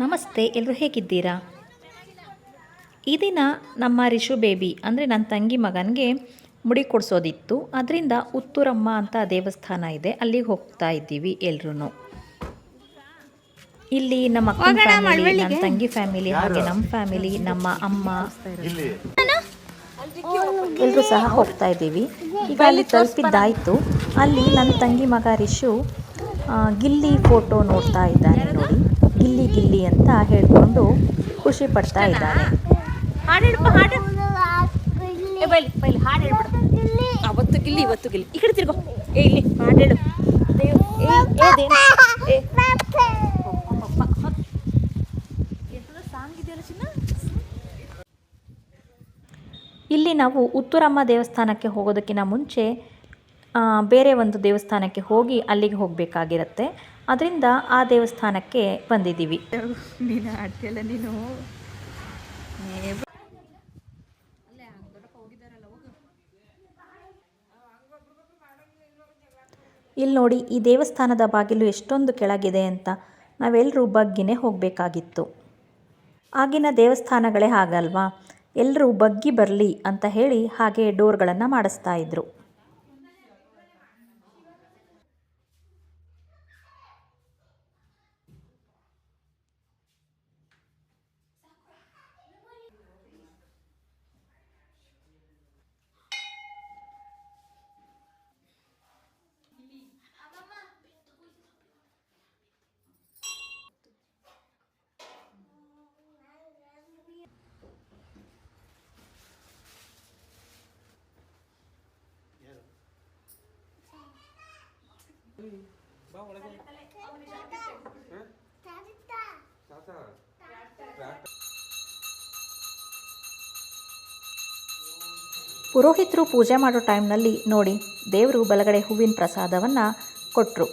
ನಮಸ್ತೆ ಎಲ್ಲರೂ ಹೇಗಿದ್ದೀರಾ? ಈ ದಿನ ನಮ್ಮ ರಿಷು ಬೇಬಿ ಅಂದರೆ ನನ್ನ ತಂಗಿ ಮಗನಿಗೆ ಮುಡಿ ಕೊಡಿಸೋದಿತ್ತು. ಅದರಿಂದ ಉತ್ತೂರಮ್ಮ ಅಂತ ದೇವಸ್ಥಾನ ಇದೆ ಅಲ್ಲಿಗೆ ಹೋಗ್ತಾ ಇದ್ದೀವಿ ಎಲ್ರೂ ಇಲ್ಲಿ ನಮ್ಮ ಅಕ್ಕನ ಫ್ಯಾಮಿಲಿ ನನ್ನ ತಂಗಿ ಫ್ಯಾಮಿಲಿ ಹಾಗೆ ನಮ್ಮ ಫ್ಯಾಮಿಲಿ ನಮ್ಮ ಅಮ್ಮ. ಎಲ್ಲರೂ ಸಹ ಹೋಗ್ತಾ ಇದ್ದೀವಿ. ಈಗ ಅಲ್ಲಿ ತಲುಪಿದ್ದಾಯಿತು. ಅಲ್ಲಿ ನನ್ನ ತಂಗಿ ಮಗ ರಿಷು ಗಿಲ್ಲಿ ಫೋಟೋ ನೋಡ್ತಾ ಇದ್ದಾನೆ ನೋಡಿ. ಗಿಲ್ಲಿ ಗಿಲ್ಲಿ ಅಂತ ಹೇಳಿಕೊಂಡು ಖುಷಿ ಪಡ್ತಾ ಇದ್ದಾನೆ. ಅವತ್ತು ಗಿಲ್ಲಿ ಇವತ್ತು ಗಿಲ್ಲಿ. ಈ ಕಡೆ ತಿರ್ಗೋ. ಏ ಇಲ್ಲಿ ಹಾಡು ಹೇಳು. ದೇವ್ ಏ ಏ ದೇವ್ ಏ. ಸಾಂಗ್ ಇದೆಯಲ್ಲ ಚಿನ್ನ? ಇಲ್ಲಿ ನಾವು ಉತ್ತುರಮ್ಮ ದೇವಸ್ಥಾನಕ್ಕೆ ಹೋಗೋದಕ್ಕಿಂತ ಮುಂಚೆ ಆ, ಬೇರೆ ಒಂದು ದೇವಸ್ಥಾನಕ್ಕೆ ಹೋಗಿ ಅಲ್ಲಿಗೆ ಹೋಗಬೇಕಾಗಿರುತ್ತೆ. ಅದರಿಂದ ಆ ದೇವಸ್ಥಾನಕ್ಕೆ ಬಂದಿದ್ದೀವಿ. ನೀನು ನೀನು? ಇಲ್ಲಿ ನೋಡಿ ಈ ದೇವಸ್ಥಾನದ ಬಾಗಿಲು ಎಷ್ಟೊಂದು ಕೆಳಗಿದೆ ಅಂತ ನಾವೆಲ್ಲರೂ ಬಗ್ಗಿನೇ ಹೋಗಬೇಕಾಗಿತ್ತು. ಆಗಿನ ದೇವಸ್ಥಾನಗಳೇ ಹಾಗಲ್ವಾ? ಎಲ್ಲರೂ ಬಗ್ಗಿ ಬರಲಿ ಅಂತ ಹೇಳಿ ಹಾಗೆ ಡೋರ್ಗಳನ್ನು ಮಾಡಿಸ್ತಾ ಇದ್ರು. ಪುರೋಹಿತರು ಪೂಜೆ ಮಾಡೋ ಟೈಮ್ನಲ್ಲಿ ನೋಡಿ ದೇವರು ಬಲಗಡೆ ಹೂವಿನ ಪ್ರಸಾದವನ್ನು ಕೊಟ್ಟರು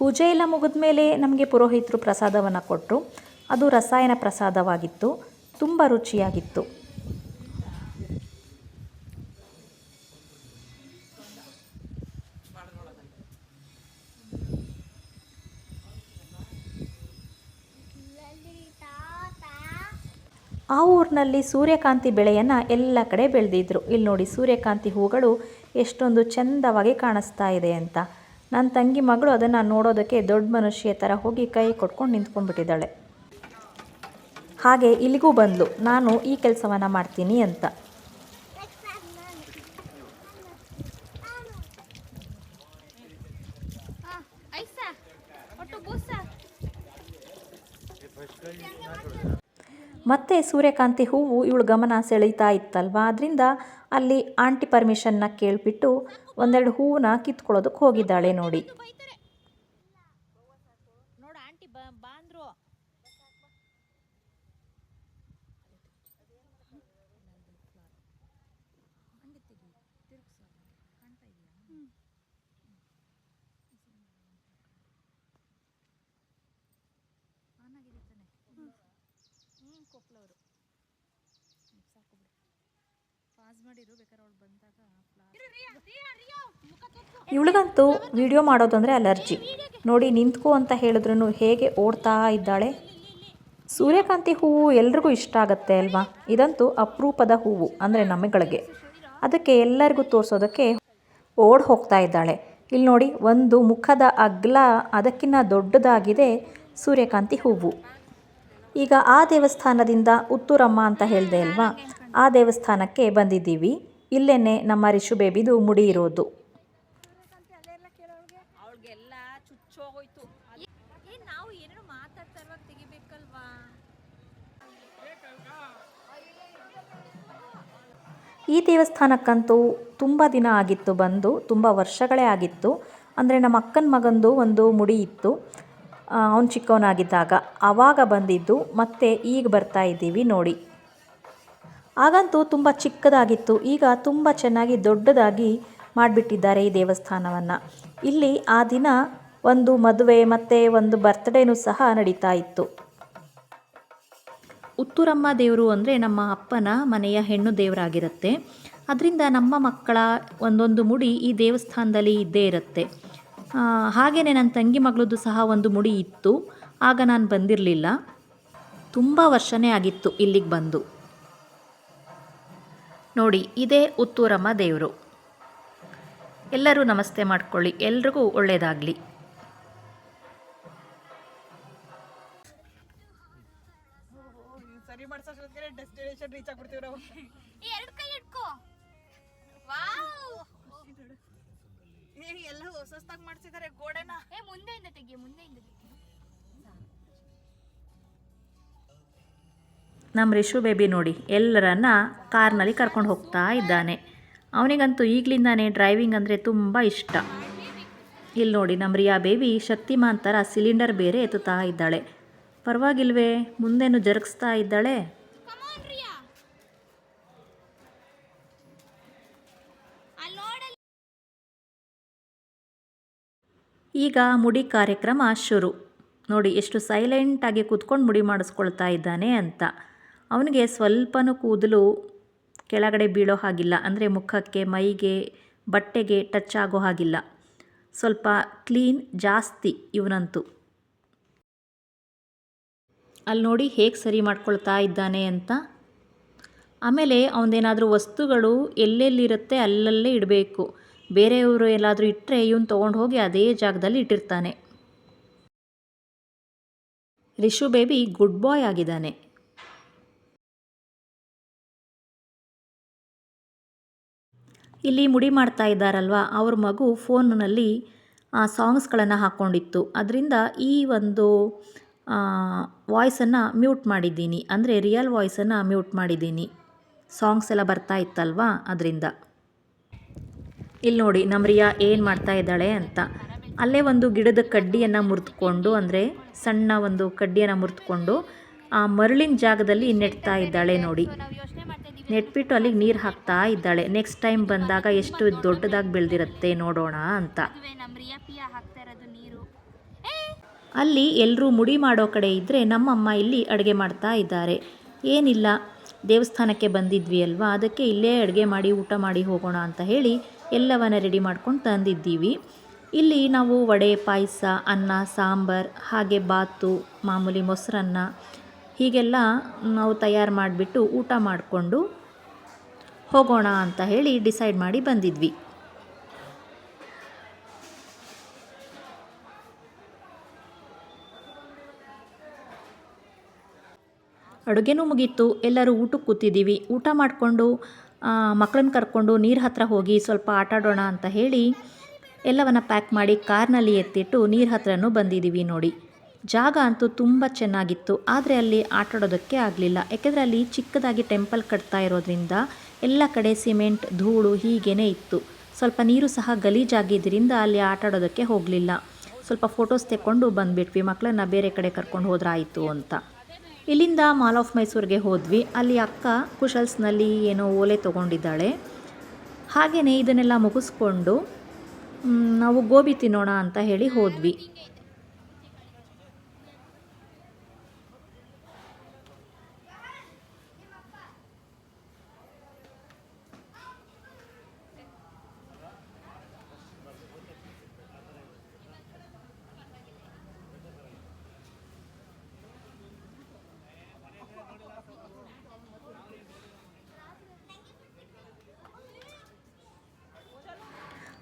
ಪೂಜೆ ಎಲ್ಲ ಮುಗಿದ ಮೇಲೆ ನಮಗೆ ಪುರೋಹಿತರು ಪ್ರಸಾದವನ್ನು ಕೊಟ್ಟರು ಅದು ರಸಾಯನ ಪ್ರಸಾದವಾಗಿತ್ತು. ತುಂಬ ರುಚಿಯಾಗಿತ್ತು. ಆ ಊರಿನಲ್ಲಿ ಸೂರ್ಯಕಾಂತಿ ಬೆಳೆಯನ್ನು ಎಲ್ಲ ಕಡೆ ಬೆಳೆದಿದ್ರು. ಇಲ್ಲಿ ನೋಡಿ ಸೂರ್ಯಕಾಂತಿ ಹೂಗಳು ಎಷ್ಟೊಂದು ಚೆಂದವಾಗಿ ಕಾಣಿಸ್ತಾ ಇದೆ ಅಂತ. ನನ್ನ ತಂಗಿ ಮಗಳು ಅದನ್ನು ನೋಡೋದಕ್ಕೆ ದೊಡ್ಡ ಮನುಷ್ಯ ಥರ ಹೋಗಿ ಕೈ ಕೊಟ್ಕೊಂಡು ನಿಂತ್ಕೊಂಡ್ಬಿಟ್ಟಿದ್ದಾಳೆ. ಹಾಗೆ ಇಲ್ಲಿಗೂ ಬಂದಳು ನಾನು ಈ ಕೆಲಸವನ್ನು ಮಾಡ್ತೀನಿ ಅಂತ. ಐಸಾ ಮತ್ತೆ ಸೂರ್ಯಕಾಂತಿ ಹೂವು ಇವಳು ಗಮನ ಸೆಳೀತಾ ಇತ್ತಲ್ವಾ? ಅದರಿಂದ ಅಲ್ಲಿ ಆಂಟಿ ಪರ್ಮಿಷನ್ನ ಕೇಳಿಬಿಟ್ಟು ಒಂದೆರಡು ಹೂವನ್ನ ಕಿತ್ಕೊಳ್ಳೋದಕ್ಕೆ ಹೋಗಿದ್ದಾಳೆ ನೋಡಿ ಆಂಟಿ ಬಾಂದ್ರು ಇವಳಿಗಂತೂ ವಿಡಿಯೋ ಮಾಡೋದಂದ್ರೆ ಅಂದರೆ ಅಲರ್ಜಿ. ನೋಡಿ ನಿಂತ್ಕೋ ಅಂತ ಹೇಳಿದ್ರು ಹೇಗೆ ಓಡ್ತಾ ಇದ್ದಾಳೆ? ಸೂರ್ಯಕಾಂತಿ ಹೂವು ಎಲ್ರಿಗೂ ಇಷ್ಟ ಆಗುತ್ತೆ ಅಲ್ವಾ? ಇದಂತೂ ಅಪರೂಪದ ಹೂವು ಅಂದರೆ ನಮಗಳಿಗೆ ಅದಕ್ಕೆ ಎಲ್ಲರಿಗೂ ತೋರಿಸೋದಕ್ಕೆ ಓಡ್ ಹೋಗ್ತಾ ಇದ್ದಾಳೆ. ಇಲ್ಲಿ ನೋಡಿ ಒಂದು ಮುಖದ ಅಗ್ಲ ಅದಕ್ಕಿಂತ ದೊಡ್ಡದಾಗಿದೆ ಸೂರ್ಯಕಾಂತಿ ಹೂವು. ಈಗ ಆ ದೇವಸ್ಥಾನದಿಂದ ಉತ್ತೂರಮ್ಮ ಅಂತ ಹೇಳಿದೆ ಅಲ್ವಾ? ಆ ದೇವಸ್ಥಾನಕ್ಕೆ ಬಂದಿದ್ದೀವಿ. ಇಲ್ಲೇನೆ ನಮ್ಮ ರಿಷು ಬೇಬಿದು ಮುಡಿ ಇರೋದು. ಈ ದೇವಸ್ಥಾನಕ್ಕಂತೂ ತುಂಬ ದಿನ ಆಗಿತ್ತು ಬಂದು ತುಂಬ ವರ್ಷಗಳೇ ಆಗಿತ್ತು. ಅಂದರೆ ನಮ್ಮ ಅಕ್ಕನ ಮಗಂದು ಒಂದು ಮುಡಿ ಇತ್ತು. ಅವನು ಚಿಕ್ಕವನಾಗಿದ್ದಾಗ. ಆವಾಗ ಬಂದಿದ್ದು, ಮತ್ತೆ ಈಗ ಬರ್ತಾ ಇದ್ದೀವಿ ನೋಡಿ. ಆಗಂತೂ ತುಂಬ ಚಿಕ್ಕದಾಗಿತ್ತು. ಈಗ ತುಂಬ ಚೆನ್ನಾಗಿ ದೊಡ್ಡದಾಗಿ ಮಾಡಿಬಿಟ್ಟಿದ್ದಾರೆ ಈ ದೇವಸ್ಥಾನವನ್ನು. ಇಲ್ಲಿ ಆ ದಿನ ಒಂದು ಮದುವೆ ಮತ್ತು ಒಂದು ಬರ್ತ್ಡೇನೂ ಸಹ ನಡೀತಾ ಇತ್ತು. ಉತ್ತೂರಮ್ಮ ದೇವರು ಅಂದರೆ ನಮ್ಮ ಅಪ್ಪನ ಮನೆಯ ಹೆಣ್ಣು ದೇವರಾಗಿರುತ್ತೆ. ಅದರಿಂದ ನಮ್ಮ ಮಕ್ಕಳ ಒಂದೊಂದು ಮುಡಿ ಈ ದೇವಸ್ಥಾನದಲ್ಲಿ ಇದ್ದೇ ಇರುತ್ತೆ. ಹಾಗೆಯೇ ನನ್ನ ತಂಗಿ ಮಗಳದ್ದು ಸಹ ಒಂದು ಮುಡಿ ಇತ್ತು. ಆಗ ನಾನು ಬಂದಿರಲಿಲ್ಲ. ತುಂಬ ವರ್ಷನೇ ಆಗಿತ್ತು ಇಲ್ಲಿಗೆ ಬಂದು. ನೋಡಿ ಇದೇ ಉತ್ತೂರಮ್ಮ ದೇವರು. ಎಲ್ಲರೂ ನಮಸ್ತೆ ಮಾಡ್ಕೊಳ್ಳಿ ಎಲ್ರಿಗೂ ಒಳ್ಳೆಯದಾಗಲಿ ಡೆಸ್ಟಿನೇಷನ್ ರೀಚ್ ಆಗ್ಬಿಡ್ತೀವಿ ನಾವು. ಎರಡು ಕೈ ಇಟ್ಕೋ ವಾವ್. ಏ ಎಲ್ಲ ಹೊಸದಾಗಿ ಮಾಡ್ಸಿದ್ದಾರೆ ಗೋಡೆನ. ಏ ಮುಂದೆಯಿಂದ ತೆಗಿ ಮುಂದೆಯಿಂದ ತೆಗಿ ನಮ್ಮ ರಿಶು ಬೇಬಿ ನೋಡಿ ಎಲ್ಲರನ್ನ ಕಾರ್ನಲ್ಲಿ ಕರ್ಕೊಂಡು ಹೋಗ್ತಾ ಇದ್ದಾನೆ. ಅವನಿಗಂತೂ ಈಗಲಿಂದಾನೇ ಡ್ರೈವಿಂಗ್ ಅಂದರೆ ತುಂಬ ಇಷ್ಟ. ಇಲ್ಲಿ ನೋಡಿ ನಮ್ಮ ರಿಯಾ ಬೇಬಿ ಶಕ್ತಿಮಾನ್ ಥರ ಸಿಲಿಂಡರ್ ಬೇರೆ ಎತ್ತುತ್ತಾ ಇದ್ದಾಳೆ. ಪರವಾಗಿಲ್ವೇ ಮುಂದೇನು ಜರುಗಿಸ್ತಾ ಇದ್ದಾಳೆ ಕಮಾನ್ ರಿಯಾ ಅಲ್ಲಿ ನೋಡಲ್ಲಿ ಈಗ ಮುಡಿ ಕಾರ್ಯಕ್ರಮ ಶುರು. ನೋಡಿ, ಎಷ್ಟು ಸೈಲೆಂಟಾಗಿ ಕೂತ್ಕೊಂಡು ಮುಡಿ ಮಾಡಿಸ್ಕೊಳ್ತಾ ಇದ್ದಾನೆ ಅಂತ. ಅವನಿಗೆ ಸ್ವಲ್ಪನೂ ಕೂದಲು ಕೆಳಗಡೆ ಬೀಳೋ ಹಾಗಿಲ್ಲ. ಅಂದರೆ ಮುಖಕ್ಕೆ, ಮೈಗೆ, ಬಟ್ಟೆಗೆ ಟಚ್ ಆಗೋ ಹಾಗಿಲ್ಲ. ಸ್ವಲ್ಪ ಕ್ಲೀನ್ ಜಾಸ್ತಿ ಇವನಂತೂ. ಅಲ್ಲಿ ನೋಡಿ ಹೇಗೆ ಸರಿ ಮಾಡ್ಕೊಳ್ತಾ ಇದ್ದಾನೆ ಅಂತ. ಆಮೇಲೆ ಅವನದೇನಾದರೂ ವಸ್ತುಗಳು ಎಲ್ಲೆಲ್ಲಿರುತ್ತೆ ಅಲ್ಲಲ್ಲೇ ಇಡಬೇಕು. ಬೇರೆಯವರು ಎಲ್ಲಾದರೂ ಇಟ್ಟರೆ ಇವನು ತೊಗೊಂಡು ಹೋಗಿ ಅದೇ ಜಾಗದಲ್ಲಿ ಇಟ್ಟಿರ್ತಾನೆ. ರಿಷು ಬೇಬಿ ಗುಡ್ ಬಾಯ್ ಆಗಿದ್ದಾನೆ. ಇಲ್ಲಿ ಮುಡಿ ಮಾಡ್ತಾ ಇದ್ದಾರಲ್ವಾ? ಅವ್ರ ಮಗು ಫೋನ್ನಲ್ಲಿ ಸಾಂಗ್ಸ್ಗಳನ್ನು ಹಾಕ್ಕೊಂಡಿತ್ತು ಅದರಿಂದ ಈ ಒಂದು ವಾಯ್ಸನ್ನು ಮ್ಯೂಟ್ ಮಾಡಿದ್ದೀನಿ. ಅಂದರೆ ರಿಯಲ್ ವಾಯ್ಸನ್ನು ಮ್ಯೂಟ್ ಮಾಡಿದ್ದೀನಿ. ಸಾಂಗ್ಸ್ ಎಲ್ಲ ಬರ್ತಾ ಇತ್ತಲ್ವಾ? ಅದರಿಂದ. ಇಲ್ಲಿ ನೋಡಿ ನಮ್ಮ ರಿಯಾ ಏನು ಮಾಡ್ತಾ ಇದ್ದಾಳೆ ಅಂತ. ಅಲ್ಲೇ ಒಂದು ಗಿಡದ ಕಡ್ಡಿಯನ್ನು ಮುರಿದುಕೊಂಡು ಅಂದರೆ ಸಣ್ಣ ಒಂದು ಕಡ್ಡಿಯನ್ನು ಮುರಿದುಕೊಂಡು ಆ ಮರಳಿನ ಜಾಗದಲ್ಲಿ ನೆಟ್ತಾ ಇದ್ದಾಳೆ ನೋಡಿ. ನೆಟ್ಬಿಟ್ಟು ಅಲ್ಲಿಗೆ ನೀರು ಹಾಕ್ತಾ ಇದ್ದಾಳೆ. ನೆಕ್ಸ್ಟ್ ಟೈಮ್ ಬಂದಾಗ ಎಷ್ಟು ದೊಡ್ಡದಾಗಿ ಬೆಳೆದಿರುತ್ತೆ ನೋಡೋಣ ಅಂತ. ಅಲ್ಲಿ ಎಲ್ಲರೂ ಮುಡಿ ಮಾಡೋ ಕಡೆ ಇದ್ದರೆ ನಮ್ಮಮ್ಮ ಇಲ್ಲಿ ಅಡುಗೆ ಮಾಡ್ತಾ ಇದ್ದಾರೆ. ಏನಿಲ್ಲ, ದೇವಸ್ಥಾನಕ್ಕೆ ಬಂದಿದ್ವಿ ಅಲ್ವಾ? ಅದಕ್ಕೆ ಇಲ್ಲೇ ಅಡುಗೆ ಮಾಡಿ, ಊಟ ಮಾಡಿ ಹೋಗೋಣ ಅಂತ ಹೇಳಿ ಎಲ್ಲವನ್ನ ರೆಡಿ ಮಾಡ್ಕೊಂಡು ತಂದಿದ್ದೀವಿ. ಇಲ್ಲಿ ನಾವು ವಡೆ, ಪಾಯಸ, ಅನ್ನ, ಸಾಂಬಾರ್, ಹಾಗೆ ಬಾತು, ಮಾಮೂಲಿ ಮೊಸರನ್ನ, ಹೀಗೆಲ್ಲ ನಾವು ತಯಾರು ಮಾಡಿಬಿಟ್ಟು ಊಟ ಮಾಡಿಕೊಂಡು ಹೋಗೋಣ ಅಂತ ಹೇಳಿ ಡಿಸೈಡ್ ಮಾಡಿ ಬಂದಿದ್ವಿ. ಅಡುಗೆನೂ ಮುಗೀತು. ಎಲ್ಲರೂ ಊಟಕ್ಕೆ ಕೂತಿದ್ದೀವಿ. ಊಟ ಮಾಡಿಕೊಂಡು ಮಕ್ಕಳನ್ನ ಕರ್ಕೊಂಡು ನೀರು ಹತ್ತಿರ ಹೋಗಿ ಸ್ವಲ್ಪ ಆಟಾಡೋಣ ಅಂತ ಹೇಳಿ ಎಲ್ಲವನ್ನು ಪ್ಯಾಕ್ ಮಾಡಿ ಕಾರ್ನಲ್ಲಿ ಎತ್ತಿಟ್ಟು ನೀರು ಹತ್ತಿರನೂ ಬಂದಿದ್ದೀವಿ ನೋಡಿ. ಜಾಗ ಅಂತೂ ತುಂಬ ಚೆನ್ನಾಗಿತ್ತು, ಆದರೆ ಅಲ್ಲಿ ಆಟಾಡೋದಕ್ಕೆ ಆಗಲಿಲ್ಲ. ಯಾಕೆಂದರೆ ಅಲ್ಲಿ ಚಿಕ್ಕದಾಗಿ ಟೆಂಪಲ್ ಕಟ್ತಾ ಇರೋದ್ರಿಂದ ಎಲ್ಲ ಕಡೆ ಸಿಮೆಂಟ್ ಧೂಳು ಹೀಗೇ ಇತ್ತು. ಸ್ವಲ್ಪ ನೀರು ಸಹ ಗಲೀಜಾಗಿದ್ದರಿಂದ ಅಲ್ಲಿ ಆಟಾಡೋದಕ್ಕೆ ಹೋಗಲಿಲ್ಲ. ಸ್ವಲ್ಪ ಫೋಟೋಸ್ ತೆಕ್ಕೊಂಡು ಬಂದುಬಿಟ್ವಿ, ಮಕ್ಕಳನ್ನ ಬೇರೆ ಕಡೆ ಕರ್ಕೊಂಡು ಹೋದ್ರಾಯಿತು ಅಂತ. ಇಲ್ಲಿಂದ ಮಾಲ್ ಆಫ್ ಮೈಸೂರಿಗೆ ಹೋದ್ವಿ. ಅಲ್ಲಿ ಅಕ್ಕ ಕುಶಲ್ಸ್ನಲ್ಲಿ ಏನೋ ಓಲೆ ತೊಗೊಂಡಿದ್ದಾಳೆ. ಹಾಗೆಯೇ ಇದನ್ನೆಲ್ಲ ಮುಗಿಸ್ಕೊಂಡು ನಾವು ಗೋಬಿ ತಿನ್ನೋಣ ಅಂತ ಹೇಳಿ ಹೋದ್ವಿ.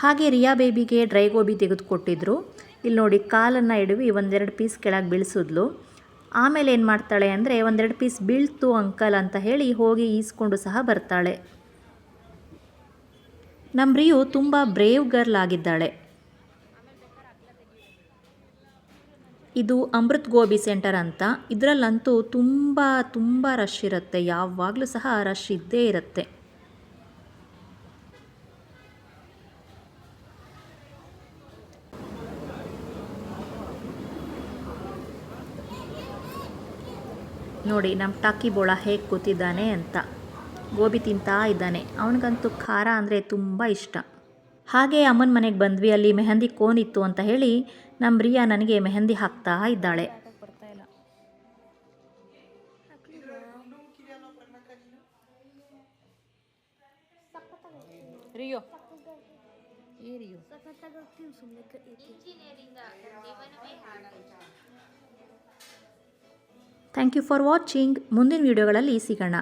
ಹಾಗೆ ರಿಯಾ ಬೇಬಿಗೆ ಡ್ರೈ ಗೋಬಿ ತೆಗೆದುಕೊಟ್ಟಿದ್ರು. ಇಲ್ಲಿ ನೋಡಿ ಕಾಲನ್ನು ಇಡುವಿ, ಒಂದೆರಡು ಪೀಸ್ ಕೆಳಗೆ ಬೀಳಿಸಿದ್ಲು. ಆಮೇಲೆ ಏನು ಮಾಡ್ತಾಳೆ ಅಂದರೆ ಒಂದೆರಡು ಪೀಸ್ ಬೀಳ್ತು ಅಂಕಲ್ ಅಂತ ಹೇಳಿ ಹೋಗಿ ಈಸ್ಕೊಂಡು ಸಹ ಬರ್ತಾಳೆ. ನಮ್ಮ ರಿಯು ತುಂಬ ಬ್ರೇವ್ ಗರ್ಲ್ ಆಗಿದ್ದಾಳೆ. ಇದು ಅಮೃತ್ ಗೋಬಿ ಸೆಂಟರ್ ಅಂತ. ಇದರಲ್ಲಂತೂ ತುಂಬ ತುಂಬ ರಶ್ ಇರುತ್ತೆ. ಯಾವಾಗಲೂ ಸಹ ರಶ್ ಇದ್ದೇ ಇರುತ್ತೆ. ನೋಡಿ ನಮ್ಮ ಟಾಕಿ ಬೋಳ ಹೇಗೆ ಕೂತಿದ್ದಾನೆ ಅಂತ. ಗೋಬಿ ತಿಂತಾ ಇದ್ದಾನೆ. ಅವನಿಗಂತೂ ಖಾರ ಅಂದರೆ ತುಂಬ ಇಷ್ಟ. ಹಾಗೆ ಅಮ್ಮನ ಮನೆಗೆ ಬಂದ್ವಿ ಅಲ್ಲಿ ಮೆಹಂದಿ ಕೋನ್ ಇತ್ತು ಅಂತ ಹೇಳಿ ನಮ್ಮ ರಿಯಾ ನನಗೆ ಮೆಹಂದಿ ಹಾಕ್ತಾ ಇದ್ದಾಳೆ. ರಿಯೋ. ಥ್ಯಾಂಕ್ ಯು ಫಾರ್ ವಾಚಿಂಗ್ ಮುಂದಿನ ವಿಡಿಯೋಗಳಲ್ಲಿ ಸಿಗೋಣ.